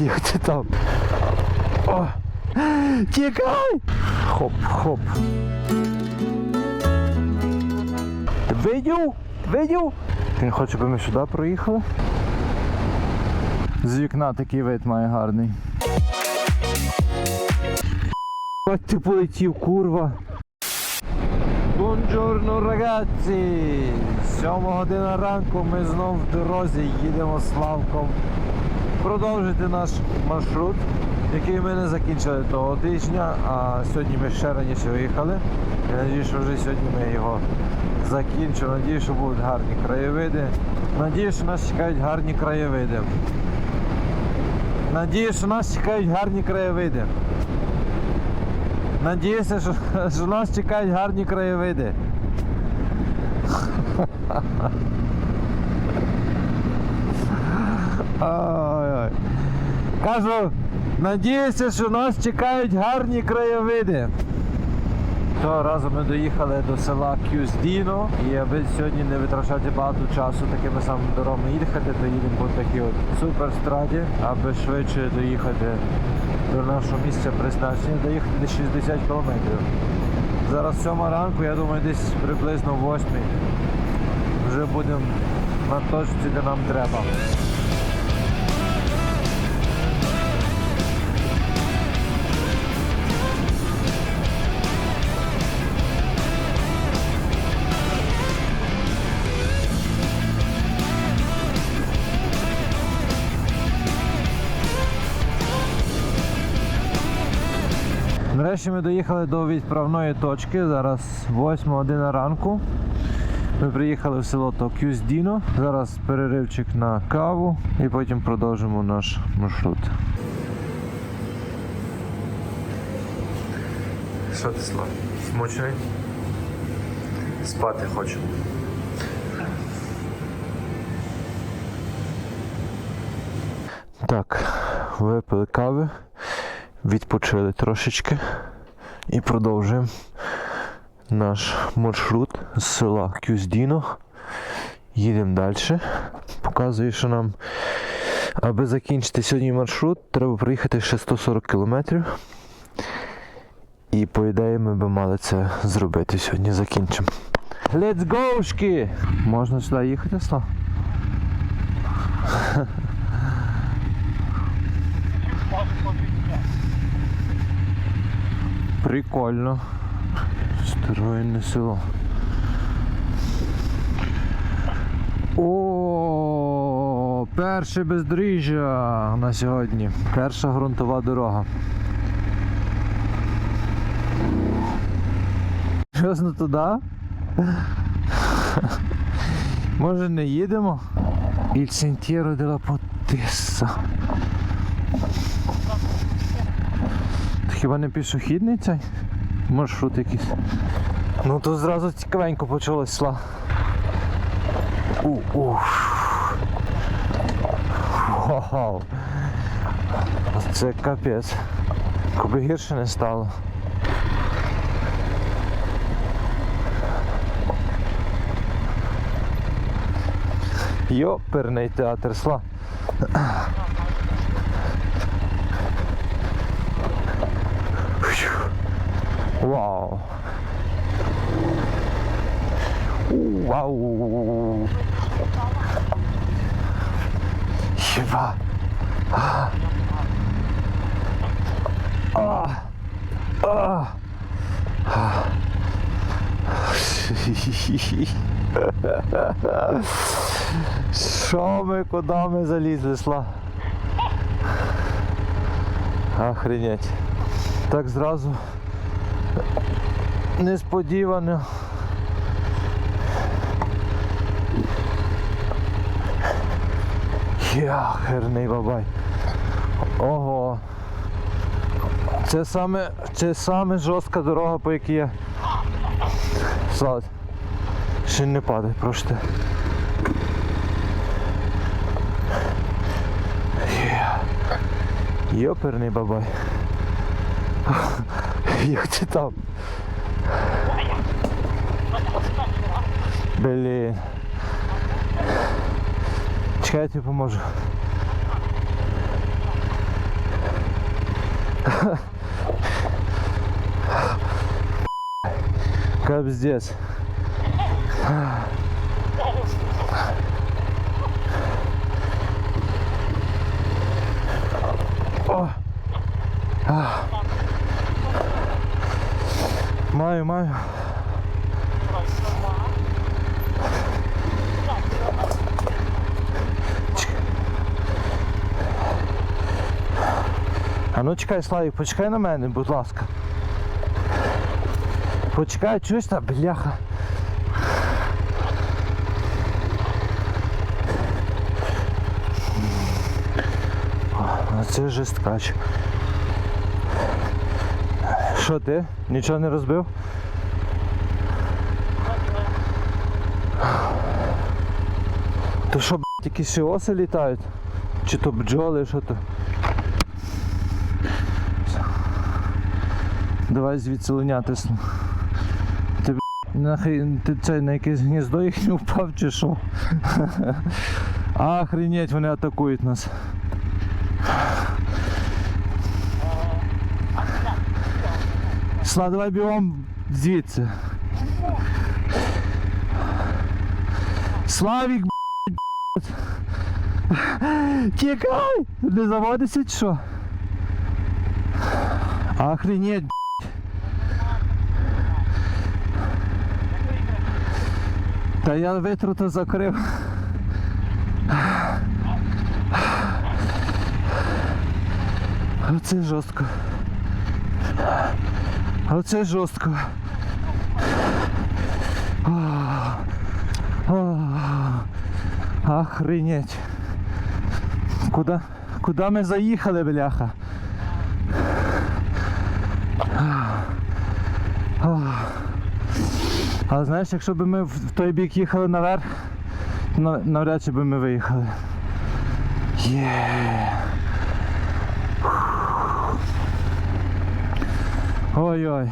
Як там? О! Тікай! Хоп, хоп. Видів? Видів? Він хоче, щоб ми сюди проїхали. З вікна такий вид має гарний. Ось ти полетів, курва. Бонджорно, рагazzi! Сьома година ранку ми знов в дорозі їдемо з Славком продовжити наш маршрут, який ми не закінчили того тижня, а сьогодні ми ще раніше виїхали. Я надію, що вже сьогодні ми його закінчимо. Надію, що будуть гарні краєвиди. Надію, що нас чекають гарні краєвиди. Надію, що нас чекають гарні краєвиди. Надіюся, що, що нас чекають гарні краєвиди. Кажу, надіюся, що нас чекають гарні краєвиди. Цього разу ми доїхали до села Кюздіно і аби сьогодні не витрачати багато часу такими самими дорогами їхати, то їдемо по такій от суперстраді, аби швидше доїхати до нашого місця призначення, доїхати десь 60 кілометрів. Зараз 7 ранку, я думаю, десь приблизно в 8 вже будемо на точці, де нам треба. Нарешті ми доїхали до відправної точки. Зараз 8 година ранку. Ми приїхали в село Токюздіно. Зараз переривчик на каву і потім продовжимо наш маршрут. Що ти Слав? Смучений? Спати хочу. Так, випили кави, відпочили трошечки і продовжуємо наш маршрут з села Кюздіно. Їдемо далі. Показую, що нам, аби закінчити сьогодні маршрут, треба проїхати ще 140 кілометрів. І по ідеї ми би мали це зробити сьогодні. Закінчимо. Let's go! Можна сюди їхати, Слав? Прикольно. Старовинне село. О, перше бездоріжжя на сьогодні. Перша ґрунтова дорога. Чесно туди? Може не їдемо? Il sentiero della Potessa. Хіба не пішохідний цей? Маршрут якийсь. Ну тут зразу цікавенько почалось сла. Вау. Це капець. Коби гірше не стало. Йоперний театр сла. Вау. Вау. Хіба. А. А. Що ми, куди ми залізли, сла? Охренеть. Так зразу несподівано. Яхерний бабай. Ого. Це саме, це саме жорстка дорога, по якій я. Слад. Ще не падай, прошу. тебе. Йоперний бабай. Як ти там? Блин. Чекай, я тебе поможу. Капздец. А ну чекай, Славік, почекай на мене, будь ласка. Почекай, чуєш та бляха. А це жесткач. Що ти? Нічого не розбив? То що, блядь, якісь оси літають? Чи то бджоли, що то? Давай звідси линятись. Ти, б**, нахай, ти це на якесь гніздо їх не впав чи що? Охренеть, вони атакують нас. Сла, давай бігом звідси. Славік, б***ь. Тікай! Не заводиться чи що? Охренеть, Та я витруту закрив. Оце жорстко. Оце жорстко. Охренеть. Куда, куда ми заїхали, бляха? А знаєш, якщо б ми в той бік їхали наверх, навряд чи би ми виїхали. Є. Ой-ой.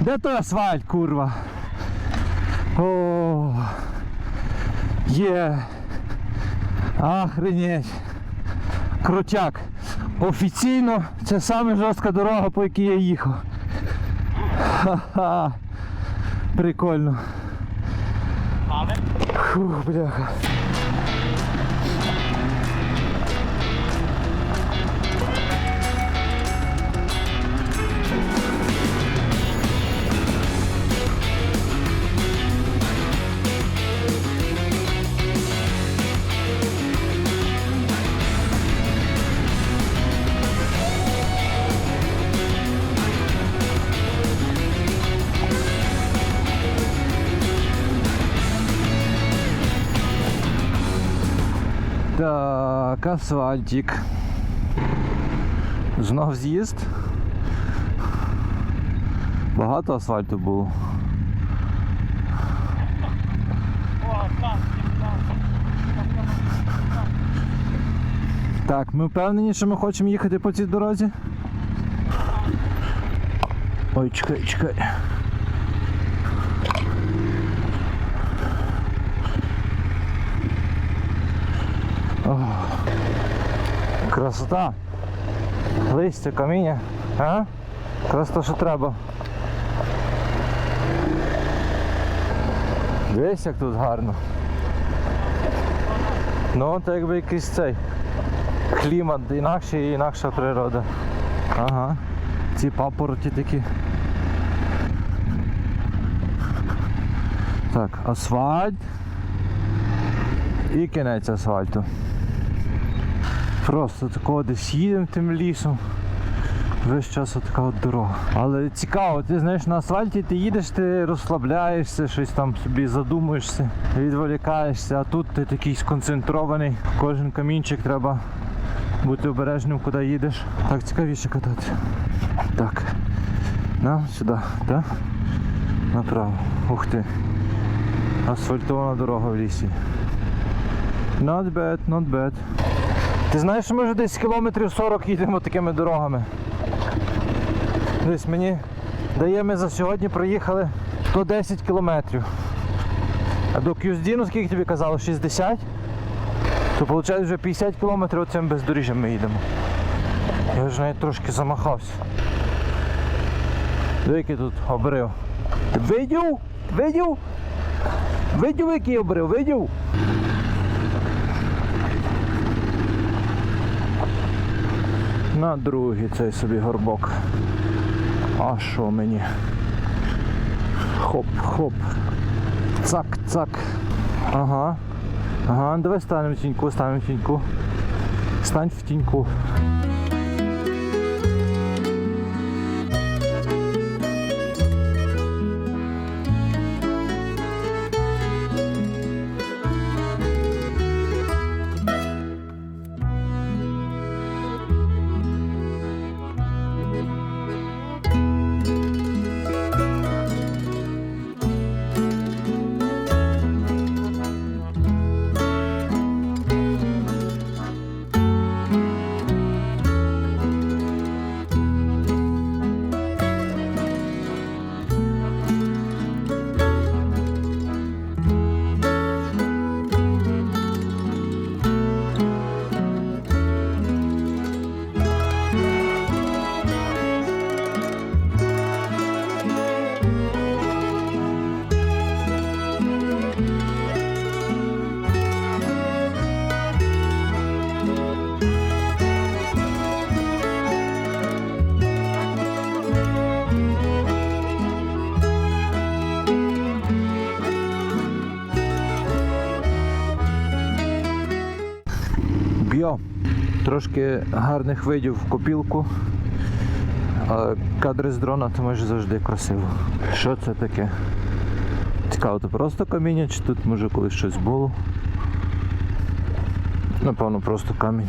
Де той асфальт, курва? О, є. Охренеть. Крутяк. Офіційно це саме жорстка дорога, по якій я їхав. Ха-ха. Прикольно. Фух, бляха. Так, асфальтик. Знов з'їзд. Багато асфальту було. Так, ми впевнені, що ми хочемо їхати по цій дорозі. Ой, чекай, чекай. Красота. Листя, каміння. А? Якраз то, що треба. Дивись, як тут гарно. Ну, так якби якийсь цей клімат інакший і інакша природа. Ага. Ці папороті такі. Так, асфальт. І кінець асфальту. Просто такого десь їдемо тим лісом. Весь час така от дорога. Але цікаво, ти знаєш, на асфальті ти їдеш, ти розслабляєшся, щось там собі задумуєшся, відволікаєшся, а тут ти такий сконцентрований. Кожен камінчик треба бути обережним, куди їдеш. Так цікавіше катати. Так. На, сюди, так? Направо. Ух ти. Асфальтована дорога в лісі. Not bad, not bad. Ти знаєш, що ми вже десь кілометрів 40 їдемо такими дорогами. Десь мені дає, ми за сьогодні проїхали 110 кілометрів. А до Кюздіну скільки тобі казало? 60? То виходить вже 50 кілометрів цим бездоріжжям ми їдемо. Я вже навіть трошки замахався. Який тут обрив. Видів? Видів? Видів, який обрив? Видів? На другий цей собі горбок. А що мені? Хоп, хоп. Цак, цак. Ага. Ага, давай станемо в тіньку, станемо в тіньку. Стань в тіньку. Б'йо. Трошки гарних видів в копілку. А кадри з дрона то може завжди красиво. Що це таке? Цікаво, то просто каміння, чи тут може колись щось було? Напевно, просто камінь.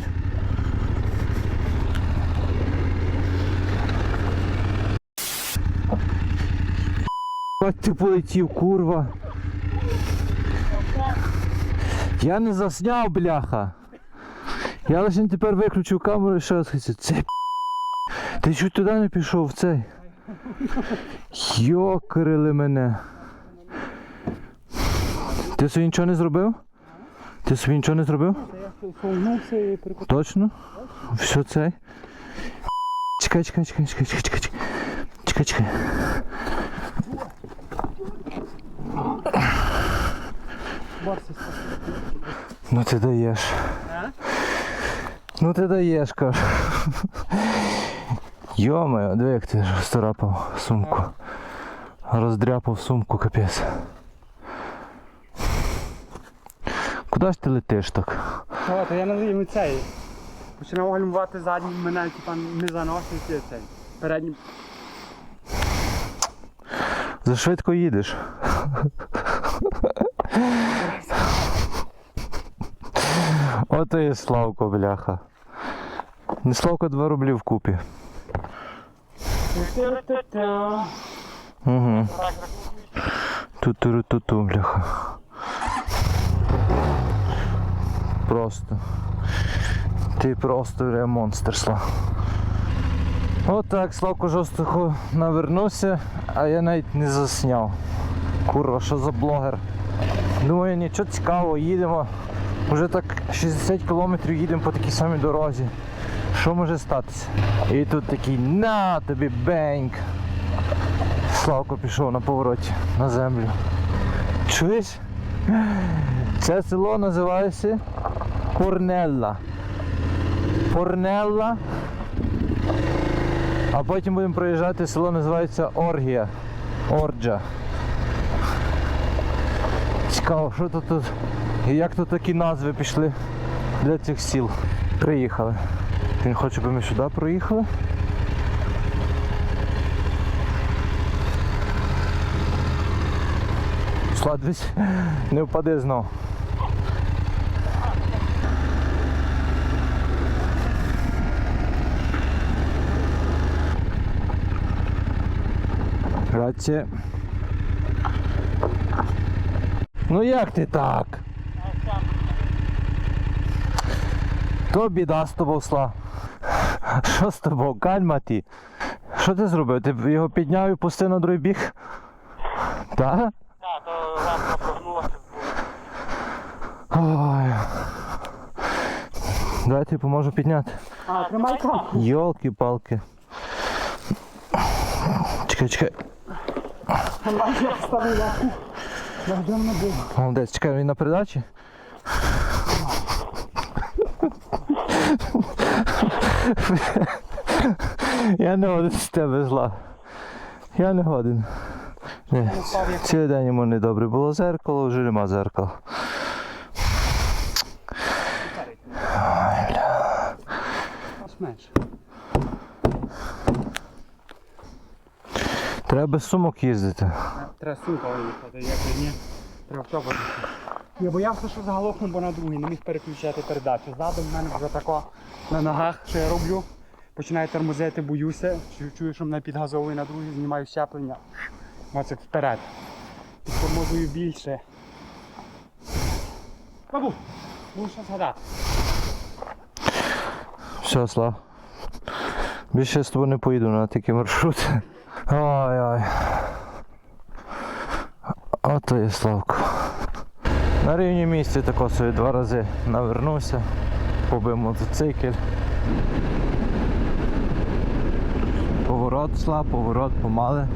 Ти полетів, курва. Я не засняв, бляха. Я лише тепер виключив камеру і ще раз хочу. Це п***. Ти чуть туди не пішов в цей. Йокрили мене. Ти собі нічого не зробив? Ти собі нічого не зробив? Точно? Все цей. Чекай, чекай, чекай, чекай, чекай, чекай. чекай. Чекай, чекай. Ну ти даєш. Ну ти даєш, кажу. Йо-моє, диви як ти розторапав сумку. Роздряпав сумку, капець. Куди ж ти летиш так? Та, то я не йому цей. Починав гальмувати задній, мене типа не заносить і цей. Передній. Зашвидко їдеш. Ото є Славко, бляха. Не Славко 2 рублі в купі. Угу. Ту-ту-ру-ту-ту, бляха. Просто. Ти просто ремонстр, Слав. Отак, Славко жорстко навернувся, а я навіть не засняв. Курва, що за блогер? Думаю, нічого цікавого, їдемо. Вже так 60 кілометрів їдемо по такій самій дорозі. Що може статися? І тут такий на тобі беньк. Славко пішов на повороті на землю. Чуєш? Це село називається Корнелла. Порнелла. А потім будемо проїжджати село називається Оргія. Орджа. Цікаво, що тут тут і як тут такі назви пішли для цих сіл. Приїхали. Він хоче, щоб ми сюди проїхали. Сладвись, не впади знов. Грація. Ну як ти так? То біда з тобою сла. Що з тобою? Кальма ти. Що ти зробив? Ти його підняв і пустив на другий біг? Так? Так, то завтра прогнулося. Ой. Давай я поможу підняти. А, тримай там. Йолки-палки. Чекай, чекай. Тримай, я вставив лапку. Я вже не. Молодець, чекай, він на передачі. Я не годен з тебе зла. Я не годен. Ні. Цілий день йому не добре було зеркало, вже нема зеркала. Ось менше. Треба без сумок їздити. Треба сумка виїхати, як і ні. Треба в чоботи. Я боявся, що заголовну, бо на другий не міг переключати передачу. Ззаду в мене вже тако на ногах, що я роблю. Починаю тормозити, боюся. Чую, що мене підгазовує на другий, знімаю щеплення. Моцик вперед. Підтормозую більше. Бабу, буду що згадати. Все, Слав. Більше я з тобою не поїду на такі маршрути. Ой-ой. Ото є Славко. На рівні місці тако собі два рази навернувся, побив мотоцикл. Поворот слаб, поворот помали.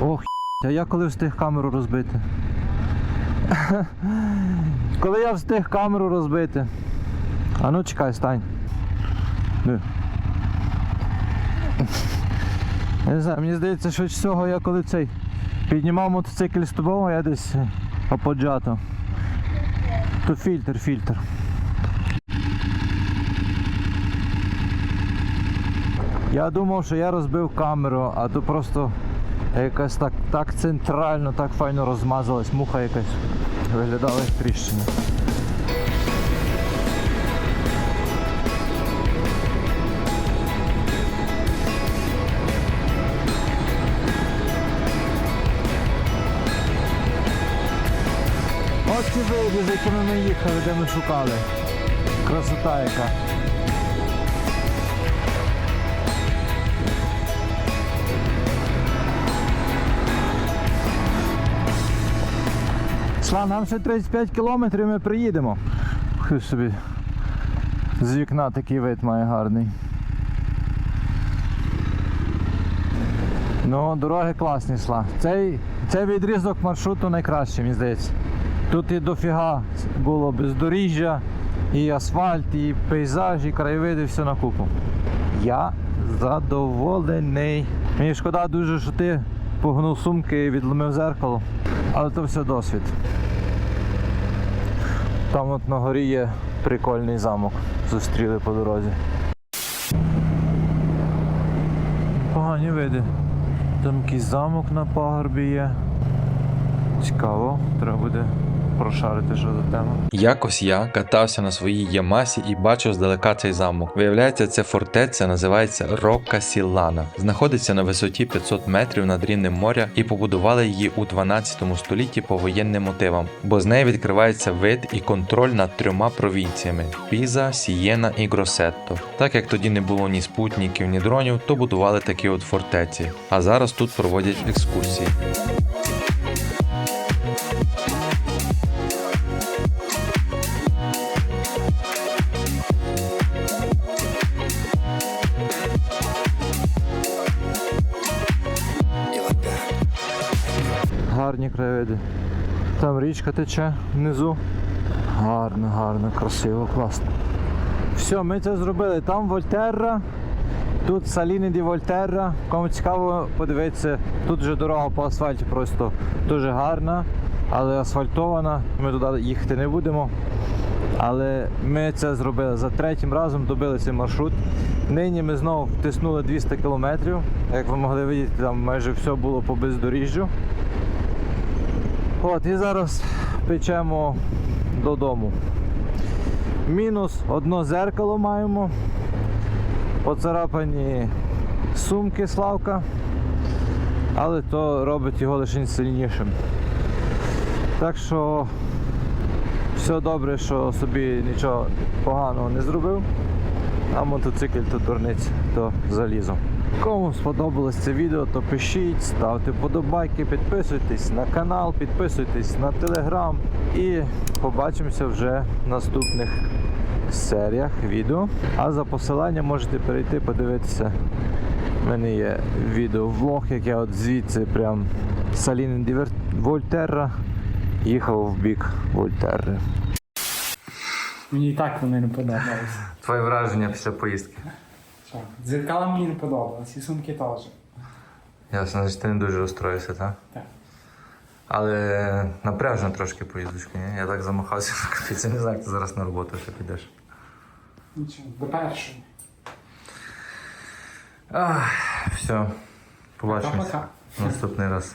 Ох, а я коли встиг камеру розбити? Коли я встиг камеру розбити. А ну чекай, стань. Ну. Я не знаю, мені здається, що всього я коли цей піднімав мотоцикл з тобою, я десь е, оподжато. То фільтр, фільтр. Я думав, що я розбив камеру, а то просто якась так, так центрально, так файно розмазалась, муха якась виглядала як тріщина. Ці вийди, з якими ми їхали, де ми шукали. Красота яка. Слав, нам ще 35 кілометрів ми приїдемо. Хуй собі. З вікна такий вид має гарний. Ну, дороги класні, Слав. Цей, цей відрізок маршруту найкращий, мені здається. Тут і дофіга було бездоріжжя, і асфальт, і пейзаж, і краєвиди, все на купу. Я задоволений. Мені шкода дуже, що ти погнув сумки і відломив зеркало. Але то все досвід. Там от на горі є прикольний замок. Зустріли по дорозі. Погані види. Там якийсь замок на пагорбі є. Цікаво, треба буде прошарити, що за. Якось я катався на своїй Ямасі і бачив здалека цей замок. Виявляється, це фортеця називається Рокка Сіллана. Знаходиться на висоті 500 метрів над рівнем моря і побудували її у 12 столітті по воєнним мотивам, бо з неї відкривається вид і контроль над трьома провінціями: Піза, Сієна і Гросетто. Так як тоді не було ні спутників, ні дронів, то будували такі от фортеці. А зараз тут проводять екскурсії. Гарні краєвиди. Там річка тече внизу. Гарно, гарно, красиво, класно. Все, ми це зробили. Там Вольтерра, тут Саліни ді Вольтерра. Кому цікаво подивитися, тут вже дорога по асфальті просто дуже гарна, але асфальтована. Ми туди їхати не будемо. Але ми це зробили за третім разом, добили цей маршрут. Нині ми знову втиснули 200 кілометрів. Як ви могли бачити, там майже все було по бездоріжжю. От, і зараз печемо додому. Мінус одно зеркало маємо. Поцарапані сумки Славка. Але то робить його лише сильнішим. Так що все добре, що собі нічого поганого не зробив. А мотоцикл то дурниць, то залізо. Кому сподобалось це відео, то пишіть, ставте подобайки, підписуйтесь на канал, підписуйтесь на телеграм і побачимося вже в наступних серіях відео. А за посиланням можете перейти подивитися. У мене є відеовлог, як я от звідси прям з Саліни ді Вер- Вольтерра їхав в бік Вольтерри. Мені і так вони не подобалися. Твоє враження після поїздки? Що? Дзеркала мені не подобалось, і сумки теж. Ясно, значить ти не дуже розстроївся, так? Так. Але напряжно трошки поїздочка, ні? Я так замахався на капець, я не знаю, як ти зараз на роботу ще підеш. Нічого, до першої. Ах, все. Побачимось Пока-пока. наступний раз.